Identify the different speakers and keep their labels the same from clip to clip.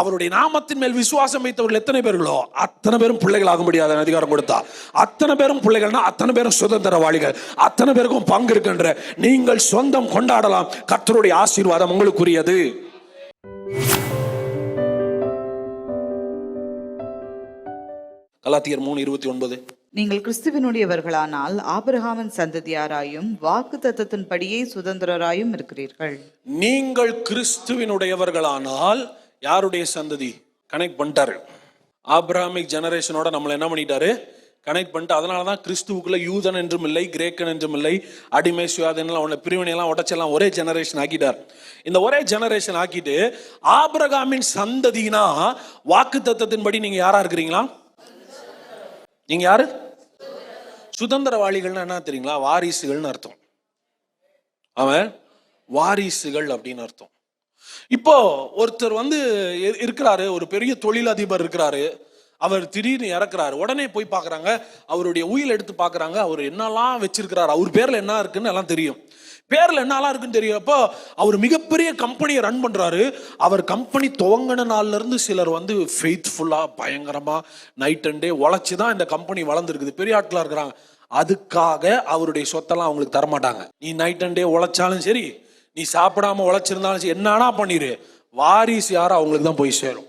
Speaker 1: அவருடைய நாமத்தின் மேல் விசுவாசம் வைத்தவர்கள் எத்தனை பேர்களோ அத்தனை பேரும் பிள்ளைகள் ஆக முடியாத அதிகாரம் கொடுத்தா. அத்தனை பேரும் பிள்ளைகள்னா அத்தனை பேரும் சுதந்திரவாளிகள். அத்தனை பேருக்கும் பங்கு இருக்கின்ற நீங்கள் சொந்தம் கொண்டாடலாம். கர்த்தருடைய ஆசீர்வாதம் உங்களுக்குரியது. கலாத்தியர் மூணு இருபத்தி ஒன்பது.
Speaker 2: நீங்கள் கிறிஸ்துவினுடையவர்களானால் ஆபிரகாமின் சந்ததியாராயும் வாக்கு தத்தத்தின்படியே சுதந்திரராயும் இருக்கிறீர்கள்.
Speaker 1: நீங்கள் கிறிஸ்துவினுடையவர்களானால் யாருடைய சந்ததி? கனெக்ட் பண்ணிட்டாரு. ஆப்ராமிக் ஜெனரேஷனோட நம்மளை என்ன பண்ணிட்டாரு? கனெக்ட் பண்ணிட்டு அதனால தான் கிறிஸ்துவுக்குள்ள யூதன் என்றும் இல்லை கிரேக்கன் என்றும் இல்லை அடிமை சுயாதீனம் உன்னை பிரிவினையெல்லாம் உடச்செல்லாம் ஒரே ஜெனரேஷன் ஆக்கிட்டார். இந்த ஒரே ஜெனரேஷன் ஆக்கிட்டு ஆபிரகாமின் சந்ததினா வாக்கு தத்துவத்தின்படி நீங்க யாரா இருக்கிறீங்களா? நீங்க யாரு? சுதந்திரவாளிகள்னா என்ன தெரியுங்களா? வாரிசுகள்னு அர்த்தம். அவன் வாரிசுகள் அப்படின்னு அர்த்தம். இப்போ ஒருத்தர் வந்து இருக்கிறாரு ஒரு பெரிய தொழிலதிபர் இருக்கிறாரு. அவர் திடீர்னு இறக்குறாரு. உடனே போய் பார்க்குறாங்க அவருடைய உயில் எடுத்து பார்க்குறாங்க அவர் என்னெல்லாம் வச்சிருக்கிறாரு அவர் பேரில் என்ன இருக்குன்னு எல்லாம் தெரியும். பேரில் என்னெல்லாம் இருக்குன்னு தெரியும். அப்போ அவர் மிகப்பெரிய கம்பெனியை ரன் பண்ணுறாரு அவர் கம்பெனி துவங்கின நாள்லேருந்து சிலர் வந்து ஃபெய்த்ஃபுல்லாக பயங்கரமாக நைட் அண்ட் டே உழைச்சி தான் இந்த கம்பெனி வளர்ந்துருக்குது. பெரிய ஆட்களாக இருக்கிறாங்க. அதுக்காக அவருடைய சொத்தெல்லாம் அவங்களுக்கு தரமாட்டாங்க. நீ நைட் அண்ட் டே உழைச்சாலும் சரி நீ சாப்பிடாம உழைச்சிருந்தாலும் என்னன்னா பண்ணிரு? வாரிசு யாரோ அவங்களுக்கு தான் போய் சேரும்.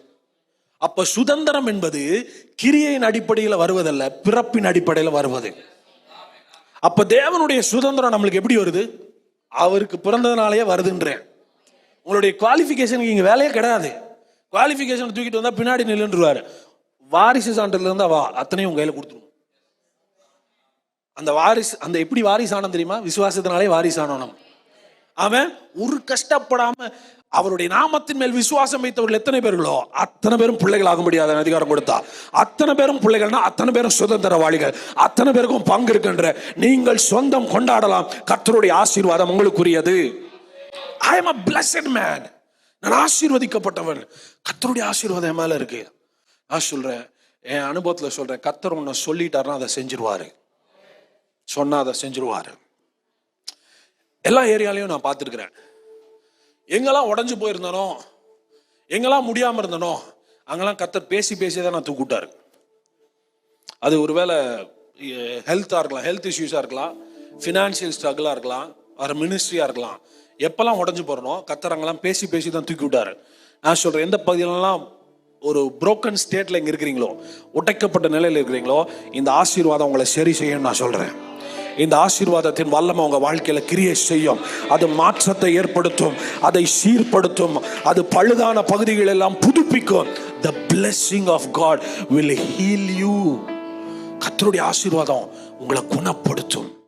Speaker 1: அப்ப சுதந்திரம் என்பது கிரியையின் அடிப்படையில் வருவதல்ல பிறப்பின் அடிப்படையில் வருவது. அப்ப தேவனுடைய சுதந்திரம் நம்மளுக்கு எப்படி வருது? அவருக்கு பிறந்ததுனாலேயே வருதுன்றேன். உங்களுடைய குவாலிஃபிகேஷனுக்கு இங்க வேலையே கிடையாது. குவாலிஃபிகேஷன் தூக்கிட்டு வந்தா பின்னாடி நில்லுன்றுவாரு. வாரிசு சான்றிதழ் இருந்தா வா அத்தனையும் உங்க கையில கொடுத்துருவோம். அந்த வாரிசு அந்த எப்படி வாரிசானம் தெரியுமா? விசுவாசத்தினாலே வாரிசானோம் நம்ம. அவன் ஒரு கஷ்டப்படாம அவருடைய நாமத்தின் மேல் விசுவாசம் வைத்தவர்கள் எத்தனை பேர்களோ அத்தனை பேரும் பிள்ளைகள் ஆக முடியாத அதிகாரம் கொடுத்தா. அத்தனை பேரும் பிள்ளைகள்னா அத்தனை பேரும் சுதந்திரவாளிகள். அத்தனை பேருக்கும் பங்கு இருக்கின்ற நீங்கள் சொந்தம் கொண்டாடலாம். கர்த்தருடைய ஆசீர்வாதம் உங்களுக்குரியது. I am a blessed man நான் ஆசீர்வதிக்கப்பட்டவன். கத்தருடைய ஆசீர்வாதம் என் மேல இருக்கு. நான் சொல்றேன் என் அனுபவத்துல சொல்றேன் கத்தர் உன்னை சொல்லிட்டாருன்னா அதை செஞ்சிருவாரு. சொன்னா அதை செஞ்சிருவாரு. எல்லா ஏரியாலையும் நான் பார்த்துருக்குறேன். எங்கெல்லாம் உடஞ்சு போயிருந்தனோ எங்கெல்லாம் முடியாமல் இருந்தனோ அங்கெல்லாம் கத்தர் பேசி பேசி தான் நான் தூக்கிட்டாரு. அது ஒருவேளை ஹெல்த்தாக இருக்கலாம் ஹெல்த் இஷ்யூஸாக இருக்கலாம் ஃபினான்ஷியல் ஸ்ட்ரகிளாக இருக்கலாம் வேறு மினிஸ்ட்ரியாக இருக்கலாம். எப்போல்லாம் உடஞ்சு போகிறனோ கத்தர் அங்கெல்லாம் பேசி பேசி தான் தூக்கி விட்டாரு நான் சொல்கிறேன் எந்த பகுதியிலலாம் ஒரு புரோக்கன் ஸ்டேட்டில் இங்கே இருக்கிறீங்களோ உடைக்கப்பட்ட நிலையில் இருக்கிறீங்களோ இந்த ஆசீர்வாதம் உங்களை சரி செய்யணும்னு நான் சொல்கிறேன் இந்த ஆசீர்வாதத்தின் வல்லம் அவங்க வாழ்க்கையில் கிரியை செய்யும். அது மாற்றத்தை ஏற்படுத்தும். அதை சீர்படுத்தும். அது பழுதான பகுதிகள் எல்லாம் புதுப்பிக்கும். The blessing of God will heal you கத்தருடைய ஆசீர்வாதம் உங்களை குணப்படுத்தும்.